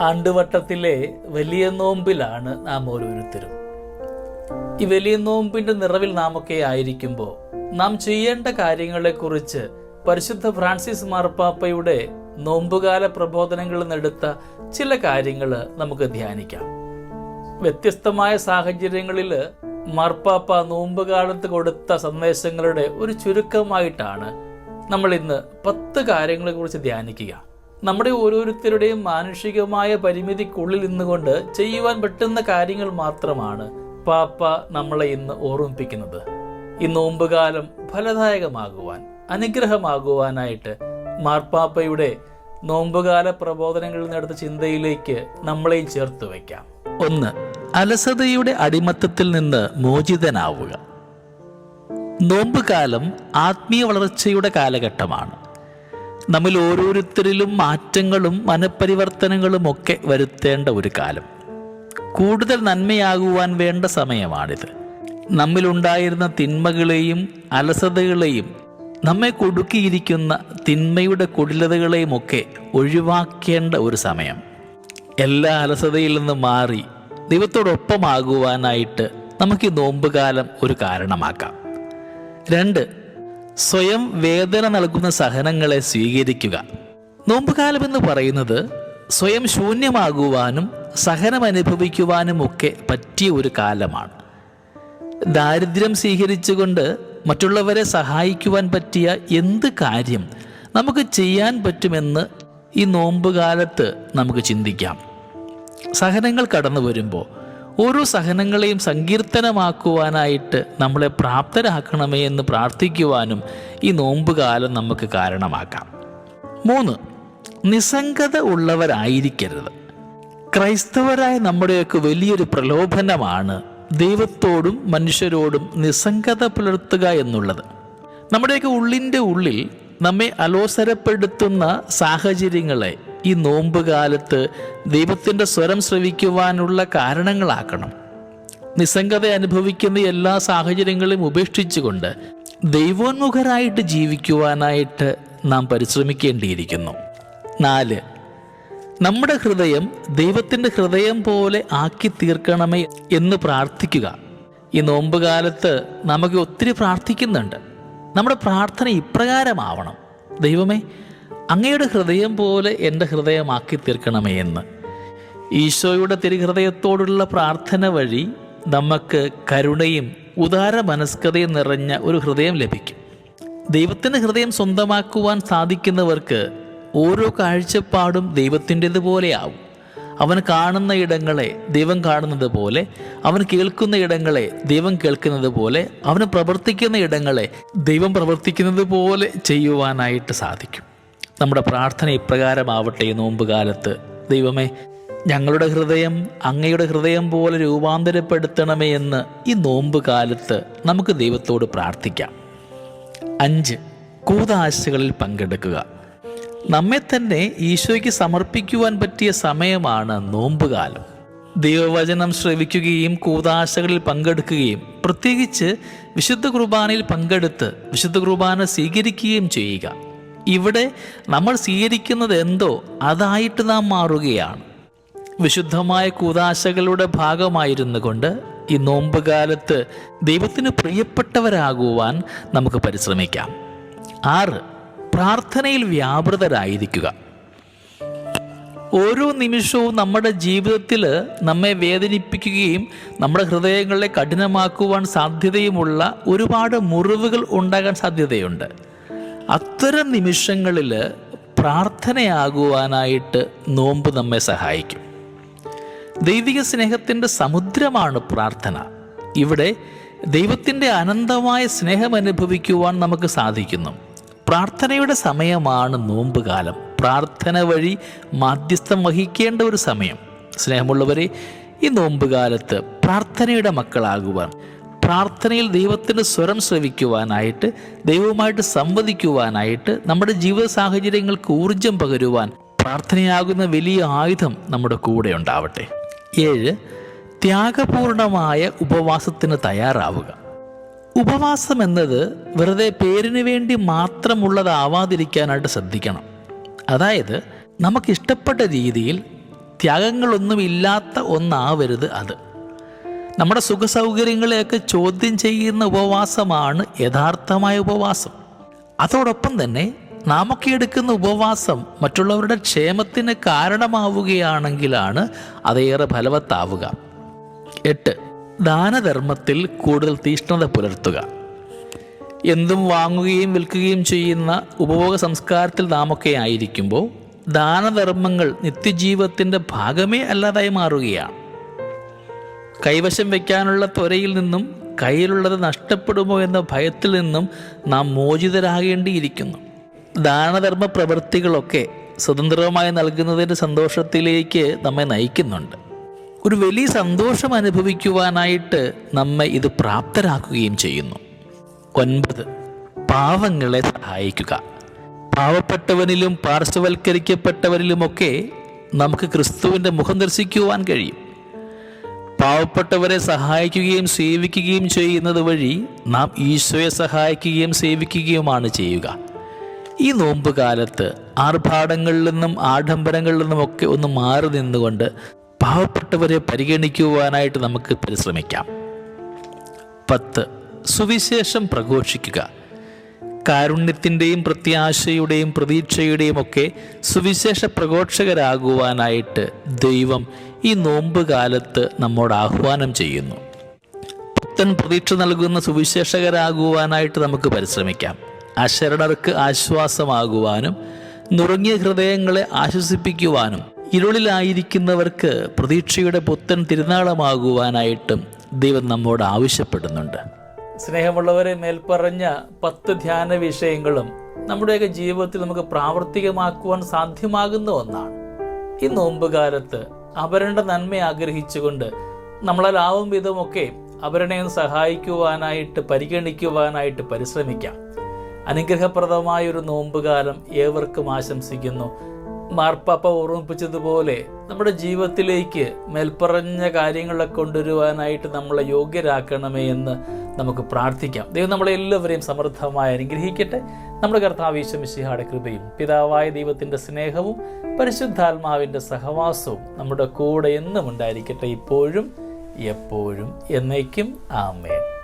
ആണ്ടുവട്ടത്തിലെ വലിയ നോമ്പിലാണ് നാം ഓരോരുത്തരും. ഈ വലിയ നോമ്പിന്റെ നിറവിൽ നാം ഒക്കെ ആയിരിക്കുമ്പോൾ നാം ചെയ്യേണ്ട കാര്യങ്ങളെക്കുറിച്ച് പരിശുദ്ധ ഫ്രാൻസിസ് മാർപ്പാപ്പയുടെ നോമ്പുകാല പ്രബോധനങ്ങളിൽ നിന്നെടുത്ത ചില കാര്യങ്ങൾ നമുക്ക് ധ്യാനിക്കാം. വ്യത്യസ്തമായ സാഹചര്യങ്ങളിൽ മാർപ്പാപ്പ നോമ്പുകാലത്ത് കൊടുത്ത സന്ദേശങ്ങളുടെ ഒരു ചുരുക്കമായിട്ടാണ് നമ്മൾ ഇന്ന് പത്ത് കാര്യങ്ങളെക്കുറിച്ച് ധ്യാനിക്കുക. നമ്മുടെ ഓരോരുത്തരുടെയും മാനുഷികമായ പരിമിതിക്കുള്ളിൽ നിന്നുകൊണ്ട് ചെയ്യുവാൻ പറ്റുന്ന കാര്യങ്ങൾ മാത്രമാണ് പാപ്പ നമ്മളെ ഇന്ന് ഓർമ്മിപ്പിക്കുന്നത്. ഈ നോമ്പുകാലം ഫലദായകമാകുവാൻ അനുഗ്രഹമാകുവാനായിട്ട് മാർപ്പാപ്പയുടെ നോമ്പുകാല പ്രബോധനങ്ങളിൽ നടത്ത ചിന്തയിലേക്ക് നമ്മളെയും ചേർത്ത് വയ്ക്കാം. ഒന്ന് അലസതയുടെ അടിമത്തത്തിൽ നിന്ന് മോചിതനാവുക. നോമ്പുകാലം ആത്മീയ വളർച്ചയുടെ കാലഘട്ടമാണ്. നമ്മിൽ ഓരോരുത്തരിലും മാറ്റങ്ങളും മനപരിവർത്തനങ്ങളും ഒക്കെ വരുത്തേണ്ട ഒരു കാലം. കൂടുതൽ നന്മയാകുവാൻ വേണ്ട സമയമാണിത്. നമ്മിലുണ്ടായിരുന്ന തിന്മകളെയും അലസതകളെയും നമ്മെ കൊടുക്കിയിരിക്കുന്ന തിന്മയുടെ കുടിലതകളെയും ഒക്കെ ഒഴിവാക്കേണ്ട ഒരു സമയം. എല്ലാ അലസതയിൽ നിന്ന് മാറി ദൈവത്തോടൊപ്പമാകുവാനായിട്ട് നമുക്ക് ഈ നോമ്പുകാലം ഒരു കാരണമാക്കാം. രണ്ട് സ്വയം വേദന നൽകുന്ന സഹനങ്ങളെ സ്വീകരിക്കുക. നോമ്പുകാലം എന്ന് പറയുന്നത് സ്വയം ശൂന്യമാകുവാനും സഹനം അനുഭവിക്കുവാനും ഒക്കെ പറ്റിയ ഒരു കാലമാണ്. ദാരിദ്ര്യം സ്വീകരിച്ചുകൊണ്ട് മറ്റുള്ളവരെ സഹായിക്കുവാൻ പറ്റിയ എന്ത് കാര്യം നമുക്ക് ചെയ്യാൻ പറ്റുമെന്ന് ഈ നോമ്പുകാലത്ത് നമുക്ക് ചിന്തിക്കാം. സഹനങ്ങൾ കടന്നു വരുമ്പോൾ ഓരോ സഹനങ്ങളെയും സങ്കീർത്തനമാക്കുവാനായിട്ട് നമ്മളെ പ്രാപ്തരാക്കണമേ എന്ന് പ്രാർത്ഥിക്കുവാനും ഈ നോമ്പുകാലം നമുക്ക് കാരണമാക്കാം. മൂന്ന് നിസ്സംഗത ഉള്ളവരായിരിക്കരുത്. ക്രൈസ്തവരായ നമ്മുടെയൊക്കെ വലിയൊരു പ്രലോഭനമാണ് ദൈവത്തോടും മനുഷ്യരോടും നിസ്സംഗത പുലർത്തുക എന്നുള്ളത്. നമ്മുടെയൊക്കെ ഉള്ളിന്റെ ഉള്ളിൽ നമ്മെ അലോസരപ്പെടുത്തുന്ന സാഹചര്യങ്ങളെ ഈ നോമ്പ് നോമ്പുകാലത്ത് ദൈവത്തിന്റെ സ്വരം ശ്രവിക്കുവാനുള്ള കാരണങ്ങളാക്കണം. നിസ്സംഗത അനുഭവിക്കുന്ന എല്ലാ സാഹചര്യങ്ങളും ഉപേക്ഷിച്ചുകൊണ്ട് ദൈവോന്മുഖരായിട്ട് ജീവിക്കുവാനായിട്ട് നാം പരിശ്രമിക്കേണ്ടിയിരിക്കുന്നു. നാല് നമ്മുടെ ഹൃദയം ദൈവത്തിന്റെ ഹൃദയം പോലെ ആക്കി തീർക്കണമേ എന്ന് പ്രാർത്ഥിക്കുക. ഈ നോമ്പ് നോമ്പുകാലത്ത് നമുക്ക് ഒത്തിരി പ്രാർത്ഥിക്കുന്നുണ്ട്. നമ്മുടെ പ്രാർത്ഥന ഇപ്രകാരമാവണം. ദൈവമേ അങ്ങയുടെ ഹൃദയം പോലെ എന്റെ ഹൃദയമാക്കി തീർക്കണമേ എന്ന്. ഈശോയുടെ തിരുഹൃദയത്തോടുള്ള പ്രാർത്ഥന വഴി നമുക്ക് കരുണയും ഉദാര മനസ്കതയും നിറഞ്ഞ ഒരു ഹൃദയം ലഭിക്കും. ദൈവത്തിന്റെ ഹൃദയം സ്വന്തമാക്കുവാൻ സാധിക്കുന്നവർക്ക് ഓരോ കാഴ്ചപ്പാടും ദൈവത്തിന്റെതുപോലെയാവും അവൻ കാണുന്ന ഇടങ്ങളെ ദൈവം കാണുന്നത് പോലെ അവൻ കേൾക്കുന്ന ഇടങ്ങളെ ദൈവം കേൾക്കുന്നത് പോലെ അവന് പ്രവർത്തിക്കുന്ന ഇടങ്ങളെ ദൈവം പ്രവർത്തിക്കുന്നത് പോലെ ചെയ്യുവാനായിട്ട് സാധിക്കും. നമ്മുടെ പ്രാർത്ഥന ഇപ്രകാരമാവട്ടെ നോമ്പുകാലത്ത്. ദൈവമേ ഞങ്ങളുടെ ഹൃദയം അങ്ങയുടെ ഹൃദയം പോലെ രൂപാന്തരപ്പെടുത്തണമേ എന്ന് ഈ നോമ്പ് കാലത്ത് നമുക്ക് ദൈവത്തോട് പ്രാർത്ഥിക്കാം. അഞ്ച് കൂതാശകളിൽ പങ്കെടുക്കുക. നമ്മെ തന്നെ ഈശോയ്ക്ക് സമർപ്പിക്കുവാൻ പറ്റിയ സമയമാണ് നോമ്പുകാലം. ദൈവവചനം ശ്രവിക്കുകയും കൂതാശകളിൽ പങ്കെടുക്കുകയും പ്രത്യേകിച്ച് വിശുദ്ധ കുർബാനയിൽ പങ്കെടുത്ത് വിശുദ്ധ കുർബാന സ്വീകരിക്കുകയും ചെയ്യുക. ഇവിടെ നമ്മൾ സ്വീകരിക്കുന്നത് എന്തോ അതായിട്ട് നാം മാറുകയാണ്. വിശുദ്ധമായ കൂതാശകളുടെ ഭാഗമായിരുന്നു കൊണ്ട് ഈ നോമ്പ് നോമ്പുകാലത്ത് ദൈവത്തിന് പ്രിയപ്പെട്ടവരാകുവാൻ നമുക്ക് പരിശ്രമിക്കാം. ആറ് പ്രാർത്ഥനയിൽ വ്യാപൃതരായിരിക്കുക. ഓരോ നിമിഷവും നമ്മുടെ ജീവിതത്തിൽ നമ്മെ വേദനിപ്പിക്കുകയും നമ്മുടെ ഹൃദയങ്ങളെ കഠിനമാക്കുവാൻ സാധ്യതയുമുള്ള ഒരുപാട് മുറിവുകൾ ഉണ്ടാകാൻ സാധ്യതയുണ്ട്. അത്തരം നിമിഷങ്ങളിൽ പ്രാർത്ഥനയാകുവാനായിട്ട് നോമ്പ് നമ്മെ സഹായിക്കും. ദൈവിക സ്നേഹത്തിന്റെ സമുദ്രമാണ് പ്രാർത്ഥന. ഇവിടെ ദൈവത്തിന്റെ അനന്തമായ സ്നേഹം അനുഭവിക്കുവാൻ നമുക്ക് സാധിക്കുന്നു. പ്രാർത്ഥനയുടെ സമയമാണ് നോമ്പുകാലം പ്രാർത്ഥന വഴി മാധ്യസ്ഥം വഹിക്കേണ്ട ഒരു സമയം. സ്നേഹമുള്ളവരെ ഈ നോമ്പുകാലത്ത് പ്രാർത്ഥനയുടെ മക്കളാകുവാൻ പ്രാർത്ഥനയിൽ ദൈവത്തിന്റെ സ്വരം ശ്രവിക്കുവാനായിട്ട് ദൈവവുമായിട്ട് സംവദിക്കുവാനായിട്ട് നമ്മുടെ ജീവിത സാഹചര്യങ്ങൾക്ക് ഊർജം പകരുവാൻ പ്രാർത്ഥനയാകുന്ന വലിയ ആയുധം നമ്മുടെ കൂടെ ഉണ്ടാവട്ടെ. ഏഴ് ത്യാഗപൂർണമായ ഉപവാസത്തിന് തയ്യാറാവുക. ഉപവാസം എന്നത് വെറുതെ പേരിന് വേണ്ടി മാത്രമുള്ളതാവാതിരിക്കാനായിട്ട് ശ്രദ്ധിക്കണം. അതായത് നമുക്കിഷ്ടപ്പെട്ട രീതിയിൽ ത്യാഗങ്ങളൊന്നുമില്ലാത്ത ഒന്നാവരുത് അത്. നമ്മുടെ സുഖസൗകര്യങ്ങളെയൊക്കെ ചോദ്യം ചെയ്യുന്ന ഉപവാസമാണ് യഥാർത്ഥമായ ഉപവാസം. അതോടൊപ്പം തന്നെ നാമൊക്കെ എടുക്കുന്ന ഉപവാസം മറ്റുള്ളവരുടെ ക്ഷേമത്തിന് കാരണമാവുകയാണെങ്കിലാണ് അതേറെ ഫലവത്താവുക. എട്ട്. ദാനധർമ്മത്തിൽ കൂടുതൽ തീഷ്ണത പുലർത്തുക. എന്തും വാങ്ങുകയും വിൽക്കുകയും ചെയ്യുന്ന ഉപഭോഗ സംസ്കാരത്തിൽ നാമൊക്കെ ആയിരിക്കുമ്പോൾ ദാനധർമ്മങ്ങൾ നിത്യജീവിതത്തിന്റെ ഭാഗമേ അല്ലാതായി മാറുകയാണ്. കൈവശം വയ്ക്കാനുള്ള ത്വരയിൽ നിന്നും കയ്യിലുള്ളത് നഷ്ടപ്പെടുമോ എന്ന ഭയത്തിൽ നിന്നും നാം മോചിതരാകേണ്ടിയിരിക്കുന്നു. ദാനധർമ്മ പ്രവൃത്തികളൊക്കെ സ്വതന്ത്രമായി നൽകുന്നതിന്റെ സന്തോഷത്തിലേക്ക് നമ്മെ നയിക്കുന്നുണ്ട്. ഒരു വലിയ സന്തോഷം അനുഭവിക്കുവാനായിട്ട് നമ്മെ ഇത് പ്രാപ്തരാക്കുകയും ചെയ്യുന്നു. ഒൻപത് പാവങ്ങളെ സഹായിക്കുക. പാവപ്പെട്ടവനിലും പാർശ്വവൽക്കരിക്കപ്പെട്ടവരിലുമൊക്കെ നമുക്ക് ക്രിസ്തുവിന്റെ മുഖം ദർശിക്കുവാൻ കഴിയും. പാവപ്പെട്ടവരെ സഹായിക്കുകയും സേവിക്കുകയും ചെയ്യുന്നത് വഴി നാം ഈശോയെ സഹായിക്കുകയും സേവിക്കുകയുമാണ് ചെയ്യുക. ഈ നോമ്പ് കാലത്ത് ആർഭാടങ്ങളിൽ നിന്നും ആഡംബരങ്ങളിൽ നിന്നുമൊക്കെ ഒന്ന് മാറി നിന്നുകൊണ്ട് പാവപ്പെട്ടവരെ പരിഗണിക്കുവാനായിട്ട് നമുക്ക് പരിശ്രമിക്കാം. പത്ത് സുവിശേഷം പ്രഘോഷിക്കുക. കാരുണ്യത്തിന്റെയും പ്രത്യാശയുടെയും പ്രതീക്ഷയുടെയും ഒക്കെ സുവിശേഷ പ്രഘോഷകരാകുവാനായിട്ട് ദൈവം ഈ നോമ്പ് കാലത്ത് നമ്മോട് ആഹ്വാനം ചെയ്യുന്നു. പുത്തൻ പ്രതീക്ഷ നൽകുന്ന സുവിശേഷകരാകുവാനായിട്ട് നമുക്ക് പരിശ്രമിക്കാം. അശരണർക്ക് ആശ്വാസമാകുവാനും നുറങ്ങിയ ഹൃദയങ്ങളെ ആശ്വസിപ്പിക്കുവാനും ഇരുളിലായിരിക്കുന്നവർക്ക് പ്രതീക്ഷയുടെ പുത്തൻ തിരുനാളമാകുവാനായിട്ടും ദൈവം നമ്മോട് ആവശ്യപ്പെടുന്നുണ്ട്. സ്നേഹമുള്ളവരെ മേൽപ്പറഞ്ഞ പത്ത് ധ്യാന വിഷയങ്ങളും നമ്മുടെയൊക്കെ ജീവിതത്തിൽ നമുക്ക് പ്രാവർത്തികമാക്കുവാൻ സാധ്യമാകുന്ന ഒന്നാണ്. ഈ നോമ്പ് കാലത്ത് അവരുടെ നന്മ ആഗ്രഹിച്ചുകൊണ്ട് നമ്മളാലാവും വിധമൊക്കെ അവരെ സഹായിക്കുവാനായിട്ട് പരിഗണിക്കുവാനായിട്ട് പരിശ്രമിക്കാം. അനുഗ്രഹപ്രദമായ ഒരു നോമ്പുകാലം ഏവർക്കും ആശംസിക്കുന്നു. മാർപ്പാപ്പ ഓർമ്മിപ്പിച്ചതുപോലെ നമ്മുടെ ജീവിതത്തിലേക്ക് മേൽപ്പറഞ്ഞ കാര്യങ്ങളെ കൊണ്ടുവരുവാനായിട്ട് നമ്മളെ യോഗ്യരാക്കണമേ എന്ന് നമുക്ക് പ്രാർത്ഥിക്കാം. ദൈവം നമ്മളെ എല്ലാവരെയും സമൃദ്ധമായി അനുഗ്രഹിക്കട്ടെ. നമ്മുടെ കർത്താവീശമിശിഹാടെ കൃപയും പിതാവായ ദൈവത്തിന്റെ സ്നേഹവും പരിശുദ്ധാത്മാവിന്റെ സഹവാസവും നമ്മുടെ കൂടെ എന്നും ഉണ്ടായിരിക്കട്ടെ ഇപ്പോഴും എപ്പോഴും എന്നേക്കും. ആമേൻ.